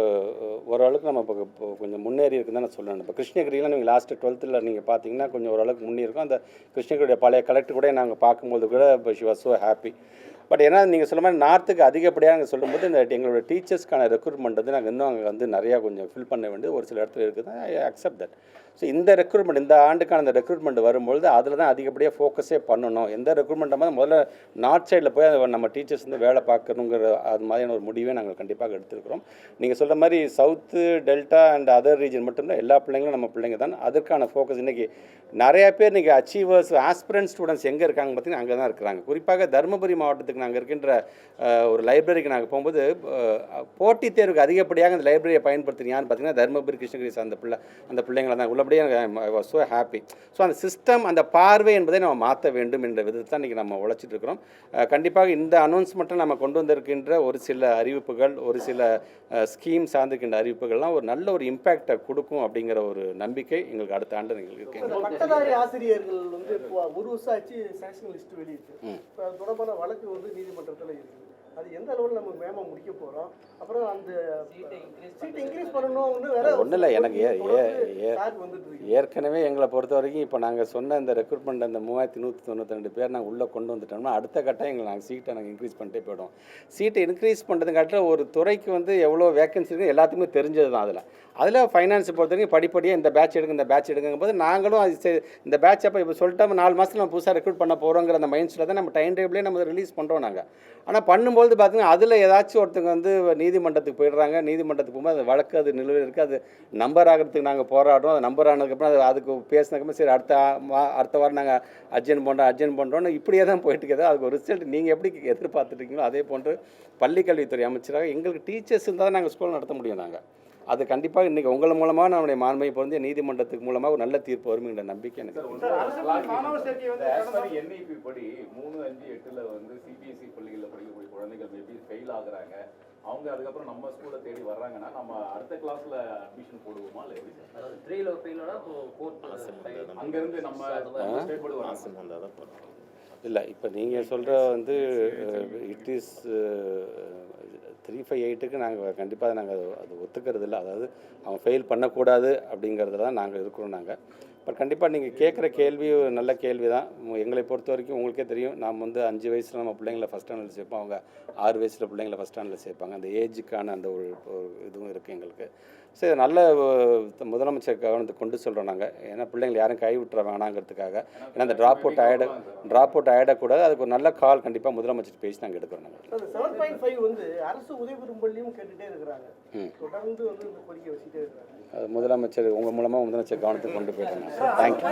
ஓரளவுக்கு நம்ம இப்போ இப்போ கொஞ்சம் முன்னேறி இருக்குன்னு தான் நான் சொல்லணும். இப்போ கிருஷ்ணகிரியில் நீங்கள் லாஸ்ட்டு டுவெல்த்தில் நீங்கள் பார்த்தீங்கன்னா கொஞ்சம் ஓரளவுக்கு முன்னேறிருக்கும் அந்த கிருஷ்ணகிரியுடைய பழைய கலெக்டர் கூட நாங்கள் பார்க்கும்போது கூட இப்போ she was so happy but ஏன்னா நீங்கள் சொல்ல மாதிரி நார்த்துக்கு அதிகப்படியாக நாங்கள் சொல்லும்போது இந்த எங்களோட டீச்சர்ஸ்க்கான ரெக்ரூட்மெண்ட் வந்து நாங்கள் இன்னும் அங்கே வந்து நிறையா கொஞ்சம் ஃபில் பண்ண வேண்டியது ஒரு சில இடத்துல இருக்குது ஐ அக்செப்ட் தட் ஸோ இந்த ரெக்ரூட்மெண்ட் இந்த ஆண்டுக்கான அந்த ரெக்ரூட்மெண்ட் வரும்பொழுது அதில் தான் அதிகப்படியாக ஃபோக்கஸே பண்ணணும். எந்த ரெக்ரூட்மெண்ட்டாக முதல்ல நார்த் சைடில் போய் அதை நம்ம டீச்சர்ஸ் வந்து வேலை பார்க்கணுங்கிற அது மாதிரியான ஒரு முடிவே நாங்கள் கண்டிப்பாக எடுத்திருக்கிறோம். நீங்கள் சொல்கிற மாதிரி south delta and other region மட்டும்தான் எல்லா பிள்ளைங்களும் நம்ம பிள்ளைங்க தான். அதற்கான ஃபோக்கஸ் இன்றைக்கி நிறையா பேர் இன்றைக்கி அச்சீவர்ஸ் ஆஸ்பிரன்ட் ஸ்டூடெண்ட்ஸ் எங்கே இருக்காங்க பார்த்தீங்கன்னா அங்கே தான் இருக்கிறாங்க. குறிப்பாக தருமபுரி மாவட்டத்துக்கு நாங்கள் இருக்கின்ற ஒரு லைப்ரரிக்கு நாங்கள் போகும்போது போட்டித் தேர்வுக்கு அதிகப்படியாக அந்த லைப்ரரியை பயன்படுத்துகிறீங்கன்னு யாருன்னு பார்த்தீங்கன்னா தருமபுரி கிருஷ்ணகிரி சார்ந்த பிள்ளை அந்த பிள்ளைங்களை தான். உள்ள அப்படியே எனக்கு ஸோ ஹாப்பி ஸோ அந்த சிஸ்டம் அந்த பார்வை என்பதை நம்ம மாற்ற வேண்டும் என்ற விதத்தை தான் இன்றைக்கி நம்ம உழைச்சிட்டு இருக்கிறோம். கண்டிப்பாக இந்த அனௌன்ஸ்மெண்ட்டை நம்ம கொண்டு வந்திருக்கின்ற ஒரு சில அறிவிப்புகள் ஒரு சில ஸ்கீம் சார்ந்திருக்கின்ற அறிவிப்புகள்லாம் ஒரு நல்ல ஒரு இம்பேக்டை கொடுக்கும் அப்படிங்கிற ஒரு நம்பிக்கை எங்களுக்கு அடுத்த ஆண்டு எங்களுக்கு இருக்கு. பட்டதாரி ஆசிரியர்கள் வந்து ஒரு வருஷம் ஆச்சு சேங்ஷன் லிஸ்ட் வெளியிட்டு. தொடர்பான வழக்கு வந்து நீதிமன்றத்தில் இருக்குது அது எந்த அளவில் நம்ம மேம முடிக்க போகிறோம் அப்புறம் அந்த சீட் இன்க்ரீஸ் பண்ணணும்னு வேற ஒண்ணும் இல்ல, எனக்கு ஏ- ஏ- ஏ- டாக் வந்துட்டு இருக்கு. ஏற்கனவே எங்களை பொறுத்த வரைக்கும் இப்போ நாங்கள் சொன்ன இந்த ரெக்ரூட்மெண்ட் அந்த மூவாயிரத்தி நூற்றி தொண்ணூற்றி ரெண்டு பேர் நாங்கள் உள்ளே கொண்டு வந்துட்டோம்னா அடுத்த கட்டம் எங்களை நாங்கள் சீட்டை நாங்கள் இன்க்ரீஸ் பண்ணிட்டே போயிடும் சீட்டை இன்க்ரீஸ் பண்ணுறதுக்காட்டில் ஒரு துறைக்கு வந்து எவ்வளோ வேகன்சி இருக்குது எல்லாத்துக்குமே தெரிஞ்சது தான் அதில். அதில் ஃபைனான்ஸ் பொறுத்த வரைக்கும் படிப்படியாக இந்த பேட்ச் எடுங்க இந்த பேட்ச் எடுங்கும் போது நாங்களும் அது சரி, இந்த பேட்ச் அப்போ இப்போ சொல்லிட்டோம் நாலு மாதத்தில் நம்ம புதுசாக ரெக்ரூட் பண்ண போகிறோங்கிற அந்த மைண்ட் செட்டில் தான் நம்ம டைம் டேபிளே நம்ம ரிலீஸ் பண்ணுறோம் நாங்கள் ஆனால் பண்ணும்போது பார்த்தீங்கன்னா அதில் ஏதாச்சும் ஒருத்தங்க வந்து நீதிமன்றத்துக்கு போயிடுறாங்க நீதிமன்றத்துக்கு போகும்போது அது வழக்கு அது நிலுவையில் இருக்குது அது நம்பர் ஆகிறதுக்கு நாங்கள் போராடுறோம் அது நம்பர் ஆனதுக்கப்புறம் அது அதுக்கு பேசினதுக்கப்புறம் சரி அடுத்த அடுத்த வாரம் நாங்கள் அர்ஜென்ட் பண்ணுறோம் அர்ஜென்ட் பண்ணுறோன்னு இப்படியே தான் போயிட்டு இருக்குது அதுக்கு ஒரு ரிசல்ட் நீங்கள் எப்படி எதிர்பார்த்துட்டு இருக்கீங்களோ அதே போன்று பள்ளிக்கல்வித்துறை அமைச்சராக எங்களுக்கு டீச்சர்ஸ் இருந்தால் தான் நாங்கள் ஸ்கூல் நடத்த முடியும் நாங்கள் அது கண்டிப்பாக இன்றைக்கி உங்கள் மூலமாக நம்முடைய மாண்பை பொருந்திய நீதிமன்றத்துக்கு மூலமாக ஒரு நல்ல தீர்ப்பு வரும்ங்கிற நம்பிக்கை எனக்கு. என்ஐபி படி மூணு அஞ்சு எட்டுல வந்து சிபிஎஸ்இ பள்ளிகளில் படிக்கக்கூடிய குழந்தைகள் மேபி ஃபெயில் ஆகுறாங்க. அவங்க அதுக்கப்புறம் நம்ம ஸ்கூல்ல தேடி வர்றாங்கன்னா நம்ம அடுத்த கிளாஸ்ல அட்மிஷன் போடுவோமா இல்லை எப்படி சார்? அதாவது த்ரீல ஃபெயிலோட ஃபோர்த் அங்க இருந்து நம்ம ஸ்டேட் போர்டு வராங்க இல்லை இப்போ நீங்கள் சொல்கிற வந்து இட் இஸ் த்ரீ ஃபைவ் எயிட்டுக்கு நாங்கள் கண்டிப்பாக நாங்கள் அது ஒத்துக்கிறது இல்லை. அதாவது அவன் ஃபெயில் பண்ணக்கூடாது அப்படிங்கிறதுல தான் நாங்கள் இருக்கிறோம் நாங்கள் பட் கண்டிப்பாக நீங்கள் கேட்குற கேள்வி ஒரு நல்ல கேள்வி தான். எங்களை பொறுத்த வரைக்கும் உங்களுக்கே தெரியும். நாம் வந்து அஞ்சு வயசில் நம்ம பிள்ளைங்களை ஃபஸ்ட் ஸ்டாண்டர்ட் சேர்ப்போம். அவங்க ஆறு வயசில் பிள்ளைங்களை ஃபஸ்ட் ஸ்டாண்டர்ட் சேர்ப்பாங்க. அந்த ஏஜுக்கான அந்த ஒரு ஒரு இதுவும் இருக்குது எங்களுக்கு. சரி நல்ல முதலமைச்சர் கவனத்துக்கு கொண்டு சொல்கிறோம் நாங்கள் ஏன்னா பிள்ளைங்களை யாரும் கை விட்டுற வேணாங்கிறதுக்காக. ஏன்னா அந்த ட்ராப் அவுட் ஆகிட ட்ராப் அவுட் ஆகிடக்கூடாது அதுக்கு ஒரு நல்ல கால் கண்டிப்பாக முதலமைச்சர் பேசி நாங்கள் எடுக்கிறோம் நாங்கள் செவன் பாயிண்ட் ஃபைவ் வந்து அரசு உதவி பெறும் பள்ளியும் கேட்டுட்டே இருக்கிறாங்க. தொடர்ந்து வந்து கோரிக்கை வச்சுட்டே இருக்கிறாங்க. அது முதலமைச்சர் உங்கள் மூலமாக முதலமைச்சர் கவனத்துக்கு கொண்டு போயிட்டோம் தேங்க்யூ